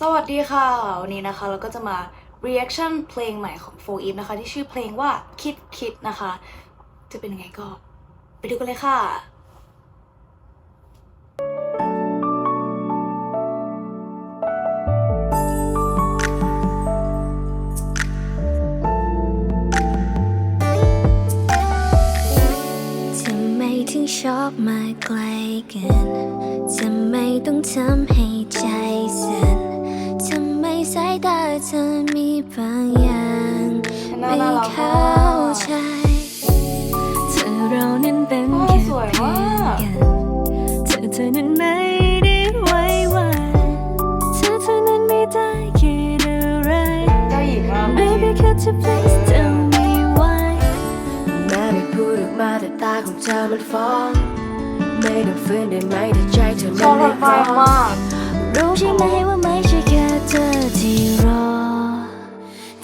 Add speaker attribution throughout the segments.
Speaker 1: สวัสดีค่ะ วันนี้นะคะเราก็จะมา reaction เพลงใหม่ของ4 Eve นะคะ ที่ชื่อเพลงว่าคิดคิดนะคะ จะเป็นยังไงก็ไปดูกันเลยค่ะ
Speaker 2: ทำไมถึงชอบมาไกลกันทำไม่ต้องทำให้ใจ ธอมีบางอย่าง
Speaker 1: น่า
Speaker 2: ไม่
Speaker 1: น่ารัก
Speaker 2: เข้ามา
Speaker 1: ก
Speaker 2: ใจเธอเรานั้นเป็น
Speaker 1: โอ้
Speaker 2: แค่
Speaker 1: สวย
Speaker 2: เพื่
Speaker 1: มา
Speaker 2: อน
Speaker 1: ก
Speaker 2: กันเธอเธอนั้นไม่ได้ไว้วันเธอเธอนั้นไม่ได้คิดอะไร
Speaker 1: เจ้าหญิงมาก
Speaker 2: Baby could you please tell me why
Speaker 3: แม้ไม่พูดออกมาแต่ตาของเธอมันฟ้องไม่ต้องฝืนได้ไหมถ้าใจเธอ
Speaker 1: ช
Speaker 3: มั
Speaker 1: อนบร
Speaker 3: ไม่
Speaker 1: ถไฟ
Speaker 3: ร้อง
Speaker 1: มาก
Speaker 2: รู้ใช่ไหมว่าไม่ใช่แค่ เธอที่รอ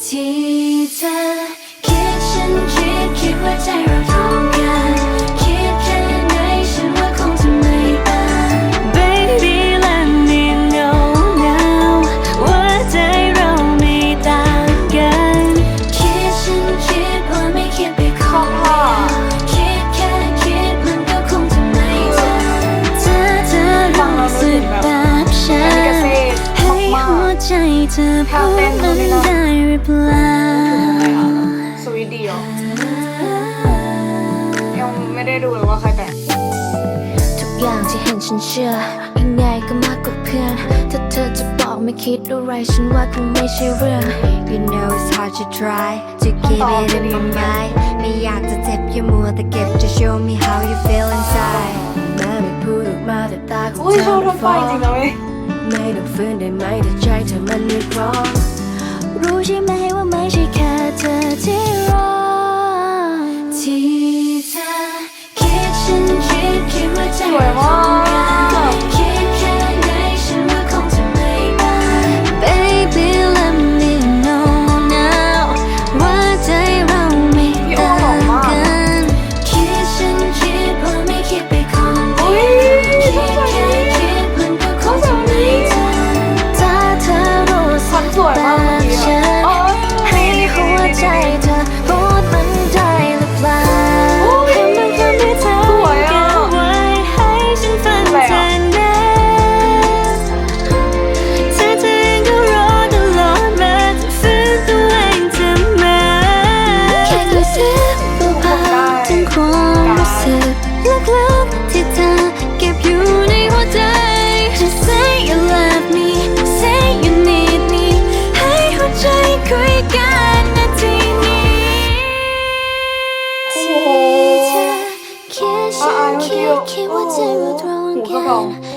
Speaker 2: ที่เธอคิดฉันคิดคิดว่าใจเราตรงกัน เปล่า
Speaker 1: ๆสวีทดีอะยังไม่ได้ดูเลยว่าใครแต่ง
Speaker 2: ทุกอย่างที่เห็นฉันเชื่อยังไงก็มากกว่าเพื่อน ถ้าเธอจะบอกไม่คิดอะไรฉันว่าคงไม่ใช่เรื่อง
Speaker 3: You know it's hard to try to keep it in my mind ไม่อยากจะเจ็บอย่ามัวแต่เก็บ to show me how you feel inside แม้ไม่พูดออกมาแต่ตาของ
Speaker 1: อุ้ย
Speaker 3: เธ
Speaker 1: ชอ
Speaker 3: อบ
Speaker 1: ร
Speaker 3: มัน
Speaker 1: ถไฟ
Speaker 3: ฟ้อง
Speaker 1: จริงนะเว้ย
Speaker 3: ไม่ต้องฝืนได้ไหมถ้าใจเธอมันไม่พร้อม
Speaker 2: ร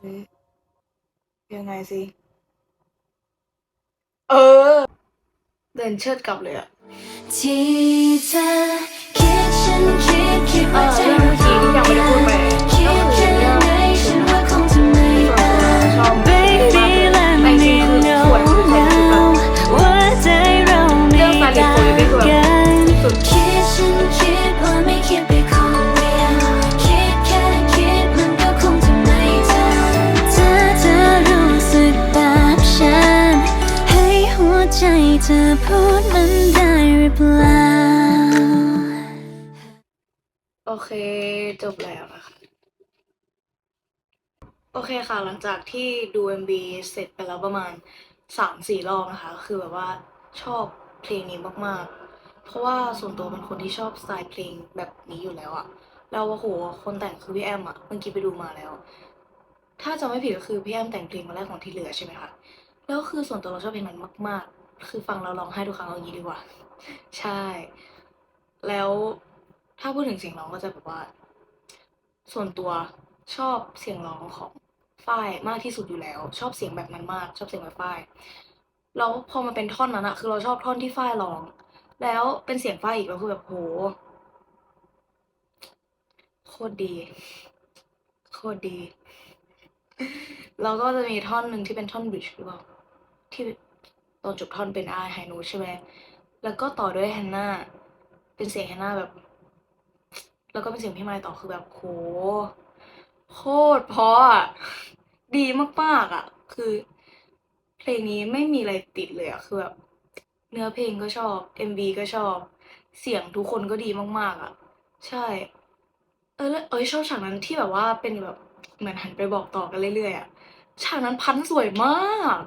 Speaker 2: เอ๊ะยังไงสิ
Speaker 1: เออ
Speaker 2: เดินเชิ
Speaker 1: ดกลับเลยอะ
Speaker 2: ที่เธอคิดฉันคิดคิดว่าใจ
Speaker 1: เออเรื่องเมื่อกี้ที่ยังไม่ได้พูดไป
Speaker 2: จเธอพูดมันได้หรือเปล่า
Speaker 1: โอเคจบแล้วนะคะ โอเคค่ะ หลังจากที่ดู MV เสร็จไปแล้วประมาณสามสี่รอบนะคะ คือแบบว่าชอบเพลงนี้มากๆ เพราะว่าส่วนตัวเป็นคนที่ชอบสไตล์เพลงแบบนี้อยู่แล้วอะแล้วโอ้โห คนแต่งคือพี่แอมอะเมื่อกี้ไปดูมาแล้ว ถ้าจำไม่ผิดก็คือพี่แอมแต่งเพลงมาแรกของที่เหลือใช่ไหมคะ แล้วคือส่วนตัวเราชอบเพลงนั้นมาก ๆ คือฟังแล้วร้องไห้ทุกครั้งเอางี้ดีกว่า ใช่ แล้วถ้าพูดถึงเสียงร้องก็จะแบบว่า ส่วนตัวชอบเสียงร้องของฝ้ายมากที่สุดอยู่แล้ว ชอบเสียงแบบนั้นมาก ชอบเสียงแบบฝ้ายแล้วพอมาเป็นท่อนนั้นอะคือเราชอบท่อนที่ฝ้ายร้อง แล้วเป็นเสียงฝ้ายอีกแล้วคือแบบโหโคตรดี โคตรดี แล้วก็จะมีท่อนหนึ่งที่เป็นท่อนบริดจ์หรือเปล่าที่ ตอนจบท่อนเป็นอาไฮโนตใช่ไหมแล้วก็ต่อด้วยแฮนนาเป็นเสียงแฮนนาแบบ แล้วก็เป็นเสียงพี่ไมค์ต่อคือแบบโหโคตรเพราะอะดีมากๆอะ คือเพลงนี้ไม่มีอะไรติดเลยอะคือแบบเนื้อเพลงก็ชอบ MV ก็ชอบ เสียงทุกคนก็ดีมากๆ อะ ใช่ เออแล้วเอ้ยชอบฉากนั้นที่แบบว่าเป็นแบบเหมือนหันไปบอกต่อกันเรื่อยๆอะฉากนั้นพันสวยมาก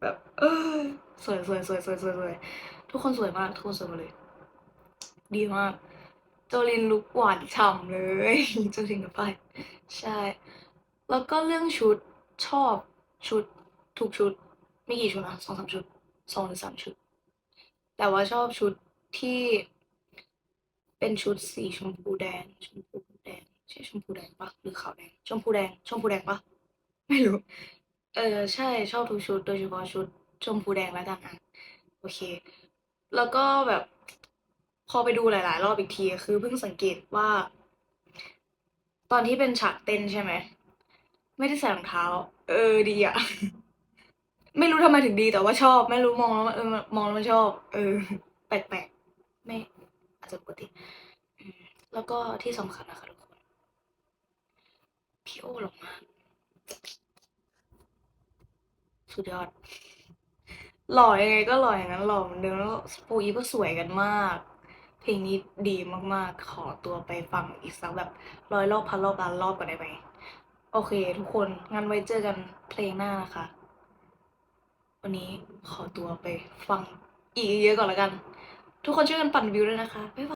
Speaker 1: แบบเออสวยสวยสวยสวยสวยสวยทุกคนสวยมาก ทุกคนสวยหมดเลย ดีมากโจลินลุกหวานฉ่ำเลยโจลินกับไปใช่ แล้วก็เรื่องชุดชอบชุดทุกชุดไม่กี่ชุดนะสองสามชุดสองหรือสามชุด แต่ว่าชอบชุดที่เป็นชุดสีชมพูแดง ชมพูแดงใช่ชมพูแดงปะหรือขาวแดง ชมพูแดง ชมพูแดงปะไม่รู้ เออใช่ชอบทุกชุด โดยเฉพาะชุดชมพูแดงแล้วกันอะโอเค แล้วก็แบบพอไปดูหลาย ๆ รอบอีกที คือเพิ่งสังเกตว่า ตอนที่เป็นฉากเต้นใช่ไหม ไม่ได้ใส่รองเท้า เออดีอะไม่รู้ทำไมถึงดีแต่ว่าชอบ ไม่รู้มองแล้วมันเออมองแล้วมันชอบ เออ แปลกๆไม่ อาจจะปกติอืมแล้วก็ที่สำคัญนะคะทุกคนพี่โอหล่อมาก สุดยอด หล่อยังไงก็หล่ออย่างนั้นหล่อเหมือนเดิมแล้วปูอีฟก็สวยกันมาก เพลงนี้ดีมากๆ ขอตัวไปฟังอีกสักแบบร้อยรอบพันรอบล้านรอบก่อนได้ไหมโอเค ทุกคนงั้นไว้เจอกันเพลงหน้านะคะ วันนี้ขอตัวไปฟังอีกเยอะก่อนล้วกัน ทุกคนช่วยกันปั่นวิวด้วยนะคะบ๊ายบาย